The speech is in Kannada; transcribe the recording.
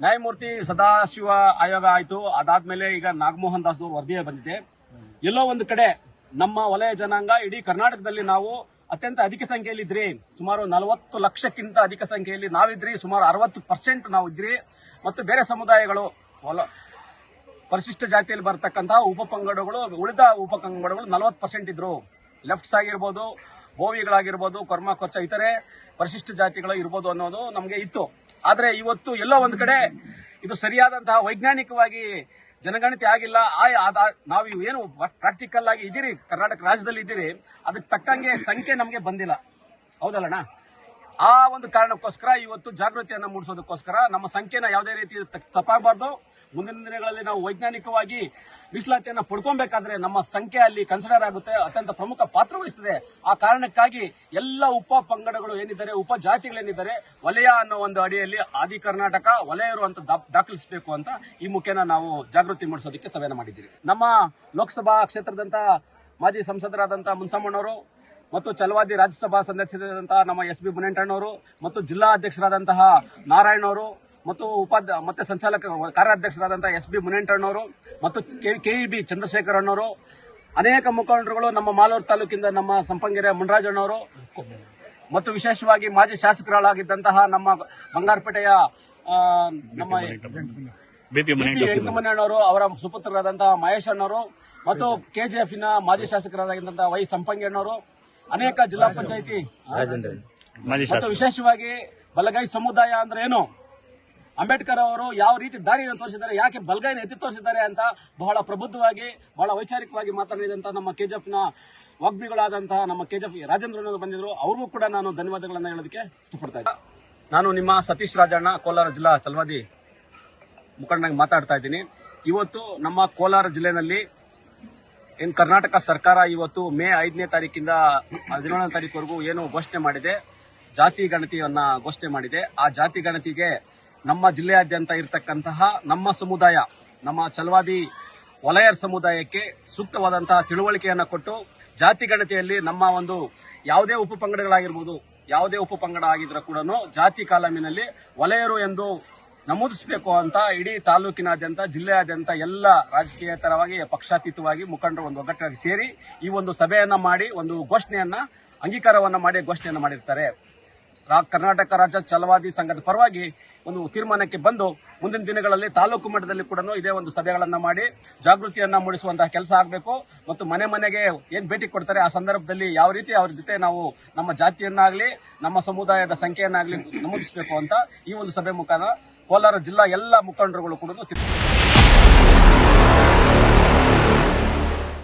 ನ್ಯಾಯಮೂರ್ತಿ ಸದಾಶಿವ ಆಯೋಗ ಆಯ್ತು. ಅದಾದ್ಮೇಲೆ ಈಗ ನಾಗಮೋಹನ್ ದಾಸ್ ವರದಿಯೇ ವರದಿ ಬಂದಿದೆ. ಎಲ್ಲೋ ಒಂದು ಕಡೆ ನಮ್ಮ ವಲಯ ಜನಾಂಗ ಇಡೀ ಕರ್ನಾಟಕದಲ್ಲಿ ನಾವು ಅತ್ಯಂತ ಅಧಿಕ ಸಂಖ್ಯೆಯಲ್ಲಿ ಇದ್ರಿ. ಸುಮಾರು ನಲವತ್ತು ಲಕ್ಷಕ್ಕಿಂತ ಅಧಿಕ ಸಂಖ್ಯೆಯಲ್ಲಿ ನಾವಿದ್ರಿ. ಸುಮಾರು ಅರವತ್ತು ಪರ್ಸೆಂಟ್ ನಾವು ಇದ್ರಿ ಮತ್ತು ಬೇರೆ ಸಮುದಾಯಗಳು ಪರಿಶಿಷ್ಟ ಜಾತಿಯಲ್ಲಿ ಬರ್ತಕ್ಕಂತಹ ಉಪಪಂಗಡಗಳು ಉಳಿದ ಉಪಪಂಗಡಗಳು ನಲವತ್ತು ಪರ್ಸೆಂಟ್ ಇದ್ರು. ಲೆಫ್ಟ್ಸ್ ಆಗಿರ್ಬೋದು, ಬೋವಿಗಳಾಗಿರ್ಬೋದು, ಕರ್ಮ ಕೊರ್ಚ ಇತರೆ ಪರಿಶಿಷ್ಟ ಜಾತಿಗಳು ಇರ್ಬೋದು ಅನ್ನೋದು ನಮಗೆ ಇತ್ತು. ಆದ್ರೆ ಇವತ್ತು ಎಲ್ಲೋ ಒಂದು ಕಡೆ ಇದು ಸರಿಯಾದಂತಹ ವೈಜ್ಞಾನಿಕವಾಗಿ ಜನಗಣತಿ ಆಗಿಲ್ಲ. ನಾವು ಏನು ಪ್ರಾಕ್ಟಿಕಲ್ ಆಗಿ ಇದ್ದೀರಿ, ಕರ್ನಾಟಕ ರಾಜ್ಯದಲ್ಲಿ ಇದ್ದೀರಿ, ಅದಕ್ಕೆ ತಕ್ಕಂಗೆ ಸಂಖ್ಯೆ ನಮಗೆ ಬಂದಿಲ್ಲ. ಹೌದಲ್ಲಣ್ಣ? ಆ ಒಂದು ಕಾರಣಕ್ಕೋಸ್ಕರ ಇವತ್ತು ಜಾಗೃತಿಯನ್ನ ಮೂಡಿಸೋದಕ್ಕೋಸ್ಕರ ನಮ್ಮ ಸಂಖ್ಯೆನ ಯಾವುದೇ ರೀತಿ ತಪ್ಪಾಗಬಾರ್ದು. ಮುಂದಿನ ದಿನಗಳಲ್ಲಿ ನಾವು ವೈಜ್ಞಾನಿಕವಾಗಿ ಮೀಸಲಾತಿಯನ್ನ ಪಡ್ಕೊಬೇಕಾದ್ರೆ ನಮ್ಮ ಸಂಖ್ಯೆ ಅಲ್ಲಿ ಕನ್ಸಿಡರ್ ಆಗುತ್ತೆ. ಅತ್ಯಂತ ಪ್ರಮುಖ ಪಾತ್ರ ವಹಿಸ್ತದೆ. ಆ ಕಾರಣಕ್ಕಾಗಿ ಎಲ್ಲ ಉಪ ಪಂಗಡಗಳು ಏನಿದ್ದಾರೆ, ಉಪ ಜಾತಿಗಳೇನಿದ್ದಾರೆ, ವಲಯ ಅನ್ನೋ ಒಂದು ಅಡಿಯಲ್ಲಿ ಆದಿ ಕರ್ನಾಟಕ, ವಲಯ ದಾ- ದಾಖಲಿಸಬೇಕು ಅಂತ ಈ ಮುಖೇನ ನಾವು ಜಾಗೃತಿ ಮೂಡಿಸೋದಕ್ಕೆ ಸಭೆಯನ್ನು ಮಾಡಿದ್ದೀವಿ ನಮ್ಮ ಲೋಕಸಭಾ ಕ್ಷೇತ್ರದಂತ ಮಾಜಿ ಸಂಸದರಾದಂತಹ ಮುನ್ಸಮ್ಮಣ್ಣವರು ಮತ್ತು ಚಲವಾದಿ ರಾಜ್ಯಸಭಾ ಸದಸ್ಯರಾದಂತಹ ನಮ್ಮ ಎಸ್ ಬಿ ಮುನೇಂಟಣ್ಣವರು ಮತ್ತು ಜಿಲ್ಲಾ ಅಧ್ಯಕ್ಷರಾದಂತಹ ನಾರಾಯಣ್ ಅವರು ಮತ್ತು ಉಪಾಧ್ಯ ಮತ್ತೆ ಸಂಚಾಲಕ ಕಾರ್ಯಾಧ್ಯಕ್ಷರಾದಂತಹ ಎಸ್ ಬಿ ಮುನೇಂಟಣ್ಣವರು ಮತ್ತು ಕೆ ಬಿ ಚಂದ್ರಶೇಖರ್ ಅಣ್ಣವರು ಅನೇಕ ಮುಖಂಡರುಗಳು ನಮ್ಮ ಮಾಲೂರು ತಾಲೂಕಿಂದ ನಮ್ಮ ಸಂಪಂಗೆರೆ ಮುನರಾಜಣ್ಣವರು. ಮತ್ತು ವಿಶೇಷವಾಗಿ ಮಾಜಿ ಶಾಸಕರಾಗಿದ್ದಂತಹ ನಮ್ಮ ಬಂಗಾರಪೇಟೆಯ ನಮ್ಮ ವೆಂಕಟಮಣ್ಣವರು ಅವರ ಸುಪುತ್ರರಾದಂತಹ ಮಹೇಶ್ ಅಣ್ಣವರು ಮತ್ತು ಕೆಜಿಎಫ್ನ ಮಾಜಿ ಶಾಸಕರಾಗಿದ್ದಂತಹ ವೈ ಸಂಪಂಗಣ್ಣವರು. ಅನೇಕ ಜಿಲ್ಲಾ ಪಂಚಾಯಿತಿ. ಮತ್ತು ವಿಶೇಷವಾಗಿ ಬಲಗೈ ಸಮುದಾಯ ಅಂದ್ರೆ ಏನು? ಅಂಬೇಡ್ಕರ್ ಅವರು ಯಾವ ರೀತಿ ದಾರಿಯನ್ನು ತೋರಿಸಿದ್ದಾರೆ, ಯಾಕೆ ಬಲಗೈನ ಎತ್ತಿ ತೋರಿಸಿದ್ದಾರೆ ಅಂತ ಬಹಳ ಪ್ರಬುದ್ಧವಾಗಿ, ಬಹಳ ವೈಚಾರಿಕವಾಗಿ ಮಾತನಾಡಿದಂತಹ ನಮ್ಮ ಕೆಜಿಎಫ್ನ ವಾಗ್ಮಿಗಳಾದಂತಹ ನಮ್ಮ ಕೆಜಿಎಫ್ ರಾಜೇಂದ್ರ ಬಂದಿದ್ರು. ಅವ್ರಿಗೂ ಕೂಡ ನಾನು ಧನ್ಯವಾದಗಳನ್ನು ಹೇಳೋದಕ್ಕೆ ಇಷ್ಟಪಡ್ತಾ ಇದ್ದೆ ನಾನು ನಿಮ್ಮ ಸತೀಶ್ ರಾಜಣ್ಣ, ಕೋಲಾರ ಜಿಲ್ಲಾ ಚಲವಾದಿ ಮುಖಂಡನಾಗಿ ಮಾತಾಡ್ತಾ ಇದ್ದೀನಿ. ಇವತ್ತು ನಮ್ಮ ಕೋಲಾರ ಜಿಲ್ಲೆನಲ್ಲಿ ಏನು ಕರ್ನಾಟಕ ಸರ್ಕಾರ ಇವತ್ತು ಮೇ ಐದನೇ ತಾರೀಕಿಂದ ಹದಿನೇಳನೇ ತಾರೀಕುವರೆಗೂ ಏನು ಘೋಷಣೆ ಮಾಡಿದೆ, ಜಾತಿ ಗಣತಿಯನ್ನ ಘೋಷಣೆ ಮಾಡಿದೆ. ಆ ಜಾತಿ ಗಣತಿಗೆ ನಮ್ಮ ಜಿಲ್ಲೆಯಾದ್ಯಂತ ಇರತಕ್ಕಂತಹ ನಮ್ಮ ಸಮುದಾಯ, ನಮ್ಮ ಚಲವಾದಿ ವಲಯರ್ ಸಮುದಾಯಕ್ಕೆ ಸೂಕ್ತವಾದಂತಹ ತಿಳುವಳಿಕೆಯನ್ನು ಕೊಟ್ಟು ಜಾತಿ ಗಣತಿಯಲ್ಲಿ ನಮ್ಮ ಒಂದು ಯಾವುದೇ ಉಪಪಂಗಡಗಳಾಗಿರ್ಬೋದು ಯಾವುದೇ ಉಪಪಂಗಡ ಆಗಿದ್ರೂ ಕೂಡ ಜಾತಿ ಕಾಲಮಿನಲ್ಲಿ ವಲಯರು ಎಂದು ನಮೂದಿಸಬೇಕು ಅಂತ ಇಡೀ ತಾಲೂಕಿನಾದ್ಯಂತ, ಜಿಲ್ಲೆಯಾದ್ಯಂತ ಎಲ್ಲ ರಾಜಕೀಯೇತರವಾಗಿ, ಪಕ್ಷಾತೀತವಾಗಿ ಮುಖಂಡರು ಒಂದು ಒಗ್ಗಟ್ಟಾಗಿ ಸೇರಿ ಈ ಒಂದು ಸಭೆಯನ್ನು ಮಾಡಿ, ಒಂದು ಘೋಷಣೆಯನ್ನ, ಅಂಗೀಕಾರವನ್ನ ಮಾಡಿ, ಘೋಷಣೆಯನ್ನು ಮಾಡಿರ್ತಾರೆ. ಕರ್ನಾಟಕ ರಾಜ್ಯ ಛಲವಾದಿ ಸಂಘದ ಪರವಾಗಿ ಒಂದು ತೀರ್ಮಾನಕ್ಕೆ ಬಂದು ಮುಂದಿನ ದಿನಗಳಲ್ಲಿ ತಾಲೂಕು ಮಟ್ಟದಲ್ಲಿ ಕೂಡ ಇದೇ ಒಂದು ಸಭೆಗಳನ್ನ ಮಾಡಿ ಜಾಗೃತಿಯನ್ನ ಮೂಡಿಸುವಂತಹ ಕೆಲಸ ಆಗಬೇಕು. ಮತ್ತು ಮನೆ ಮನೆಗೆ ಏನ್ ಭೇಟಿ ಕೊಡ್ತಾರೆ ಆ ಸಂದರ್ಭದಲ್ಲಿ ಯಾವ ರೀತಿ ಅವ್ರ ಜೊತೆ ನಾವು ನಮ್ಮ ಜಾತಿಯನ್ನಾಗಲಿ, ನಮ್ಮ ಸಮುದಾಯದ ಸಂಖ್ಯೆಯನ್ನಾಗಲಿ ನಮೂದಿಸಬೇಕು ಅಂತ ಈ ಒಂದು ಸಭೆ ಮುಖಾಂತರ ಕೋಲಾರ ಜಿಲ್ಲಾ ಎಲ್ಲ ಮುಖಂಡರುಗಳು ಕೂಡ